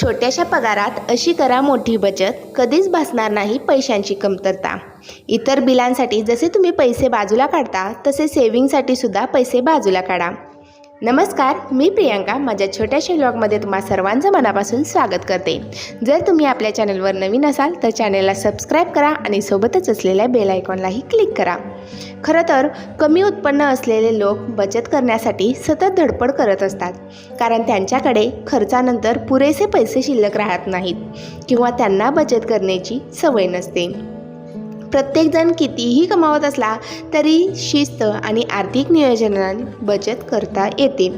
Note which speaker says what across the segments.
Speaker 1: छोट्याशा पगारात अशी करा मोठी बचत कधीच भासणार नाही पैशांची कमतरता. इतर बिलांसाठी जसे तुम्ही पैसे बाजूला काढता तसे सेव्हिंगसाठी सुद्धा पैसे बाजूला काढा. नमस्कार मी प्रियांका माझ्या छोट्याशा ब्लॉगमध्ये तुम्हा सर्वांचं मनापासून स्वागत करते. जर तुम्ही आपल्या चॅनलवर नवीन असाल तर चॅनलला सबस्क्राईब करा आणि सोबतच असलेल्या बेल आयकॉनलाही क्लिक करा. खरं तर कमी उत्पन्न असलेले लोक बचत करण्यासाठी सतत धडपड करत असतात. कारण त्यांच्याकडे खर्चानंतर पुरेसे पैसे शिल्लक राहत नाहीत किंवा त्यांना बचत करण्याची सवय नसते. प्रत्येकजण कितीही कमावत असला तरी शिस्त आणि आर्थिक नियोजनात बचत करता येते.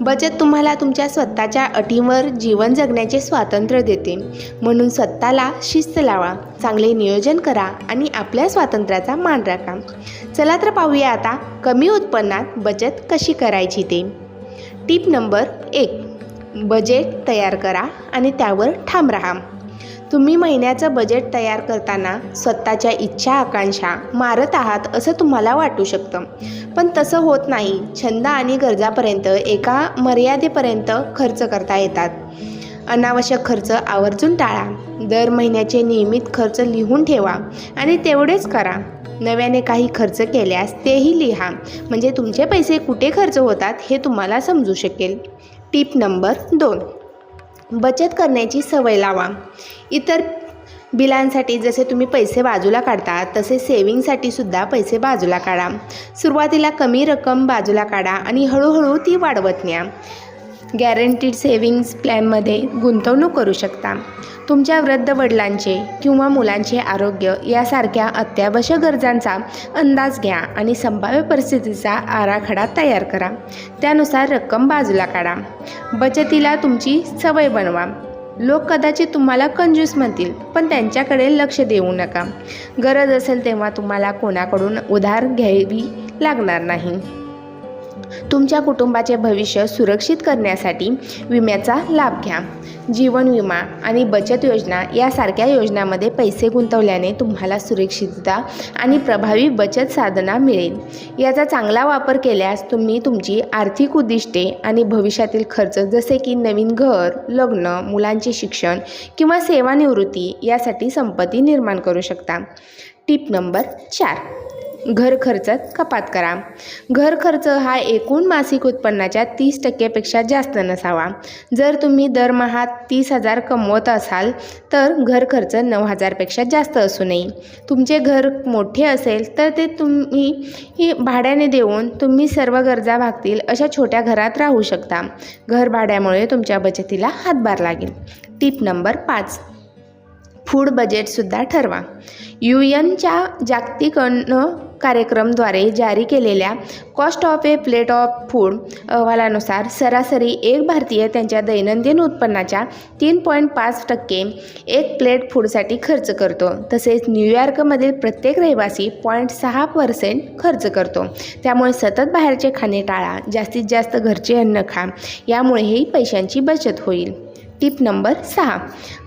Speaker 1: बचत तुम्हाला तुमच्या स्वतःच्या अटींवर जीवन जगण्याचे स्वातंत्र्य देते. म्हणून स्वतःला शिस्त लावा चांगले नियोजन करा आणि आपल्या स्वातंत्र्याचा मान राखा. चला तर पाहूया आता कमी उत्पन्नात बचत कशी करायची ते. टीप नंबर एक बजेट तयार करा आणि त्यावर ठाम राहा. तुम्ही महिन्याचं बजेट तयार करताना स्वतःच्या इच्छा आकांक्षा मारत आहात असं तुम्हाला वाटू शकतं. पण तसं होत नाही. छंद आणि गरजापर्यंत एका मर्यादेपर्यंत खर्च करता येतात. अनावश्यक खर्च आवर्जून टाळा. दर महिन्याचे नियमित खर्च लिहून ठेवा आणि तेवढेच करा. नव्याने काही खर्च केल्यास तेही लिहा. म्हणजे तुमचे पैसे कुठे खर्च होतात हे तुम्हाला समजू शकेल. टीप नंबर दोन. बचत करण्याची सवय लावा. इतर बिलांसाठी जसे तुम्ही पैसे बाजूला काढता तसे सेविंगसाठी सुद्धा पैसे बाजूला काढा. सुरुवातीला कमी रक्कम बाजूला काढा आणि हळूहळू ती वाढवत न्या. गॅरंटीड सेविंग्स प्लॅनमध्ये गुंतवणूक करू शकता. तुमच्या वृद्ध वडिलांचे किंवा मुलांचे आरोग्य यासारख्या अत्यावश्यक गरजांचा अंदाज घ्या आणि संभाव्य परिस्थितीचा आराखडा तयार करा. त्यानुसार रक्कम बाजूला काढा. बचतीला तुमची सवय बनवा. लोक कदाचित तुम्हाला कंजूस म्हणतील पण त्यांच्याकडे लक्ष देऊ नका. गरज असेल तेव्हा तुम्हाला कोणाकडून उधार घ्यावी लागणार नाही. तुमच्या कुटुंबाचे भविष्य सुरक्षित करण्यासाठी विम्याचा लाभ घ्या. जीवन विमा आणि बचत योजना यासारख्या योजनांमध्ये पैसे गुंतवल्याने तुम्हाला सुरक्षितता आणि प्रभावी बचत साधना मिळेल. याचा चांगला वापर केल्यास तुम्ही तुमची आर्थिक उद्दिष्टे आणि भविष्यातील खर्च जसे की नवीन घर लग्न मुलांचे शिक्षण किंवा सेवानिवृत्ती यासाठी संपत्ती निर्माण करू शकता. टिप नंबर चार. घर खर्चात कपात करा. घर खर्च हा एकूण मासिक उत्पन्नाच्या तीस टक्केपेक्षा जास्त नसावा. जर तुम्ही दरमहा तीस हजार कमवत असाल तर घर खर्च नऊ हजारपेक्षा जास्त असू नये. तुमचे घर मोठे असेल तर ते तुम्ही ही भाड्याने देऊन तुम्ही सर्व गरजा भागतील अशा छोट्या घरात राहू शकता. घर भाड्यामुळे तुमच्या बचतीला हातभार लागेल. टीप नंबर पाच. फूड बजेटसुद्धा ठरवा. यू एनच्या जागतिक अन्न कार्यक्रमद्वारे जारी केलेल्या cost of a plate of food अहवालानुसार सरासरी एक भारतीय त्यांच्या दैनंदिन उत्पन्नाच्या तीन पॉईंट पाच टक्के एक प्लेट फूडसाठी खर्च करतो. तसेच न्यूयॉर्कमधील प्रत्येक रहिवासी पॉईंट सहा पर्सेंट खर्च करतो. त्यामुळे सतत बाहेरचे खाणे टाळा जास्तीत जास्त घरचे अन्न खा यामुळेही पैशांची बचत होईल. टिप नंबर सहा.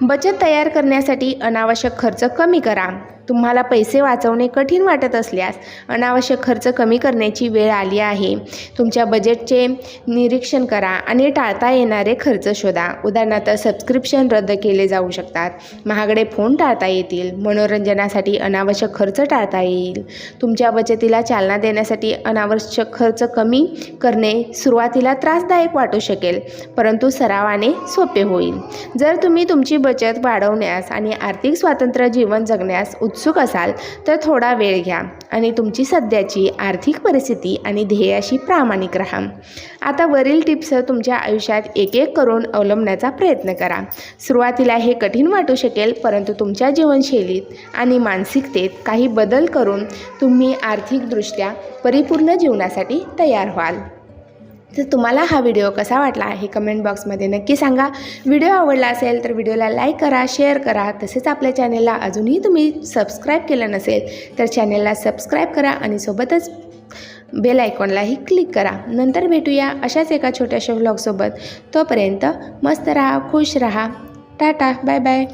Speaker 1: बचत तयार करण्यासाठी अनावश्यक खर्च कमी करा. तुम्हाला पैसे वाचवणे कठीण वाटत असल्यास अनावश्यक खर्च कमी करण्याची वेळ आली आहे. तुमच्या बजेटचे निरीक्षण करा आणि टाळता येणारे खर्च शोधा. उदाहरणार्थ सबस्क्रिप्शन रद्द केले जाऊ शकतात. महागडे फोन टाळता येतील. मनोरंजनासाठी अनावश्यक खर्च टाळता येईल. तुमच्या बचतीला चालना देण्यासाठी अनावश्यक खर्च कमी करणे सुरुवातीला त्रासदायक वाटू शकेल परंतु सरावाने सोपे होईल. जर तुम्ही तुमची बचत वाढवण्यास आणि आर्थिक स्वातंत्र्य जीवन जगण्यास उत्सुक असाल तर थोडा वेळ घ्या आणि तुमची सध्याची आर्थिक परिस्थिती आणि ध्येयाशी प्रामाणिक राहा. आता वरील टिप्स तुमच्या आयुष्यात एक एक करून अवलंबण्याचा प्रयत्न करा. सुरुवातीला हे कठीण वाटू शकेल परंतु तुमच्या जीवनशैलीत आणि मानसिकतेत काही बदल करून तुम्ही आर्थिकदृष्ट्या परिपूर्ण जीवनासाठी तयार व्हाल. तर तुम्हाला हा व्हिडिओ कसा वाटला हे कमेंट बॉक्समध्ये नक्की सांगा. व्हिडिओ आवडला असेल तर व्हिडिओला लाईक करा शेअर करा. तसेच आपल्या चॅनेलला अजूनही तुम्ही सबस्क्राईब केलं नसेल तर चॅनेलला सबस्क्राईब करा आणि सोबतच बेल आयकॉनलाही क्लिक करा. नंतर भेटूया अशाच एका छोट्याशा व्लॉगसोबत तोपर्यंत मस्त राहा खुश राहा. Tata bye bye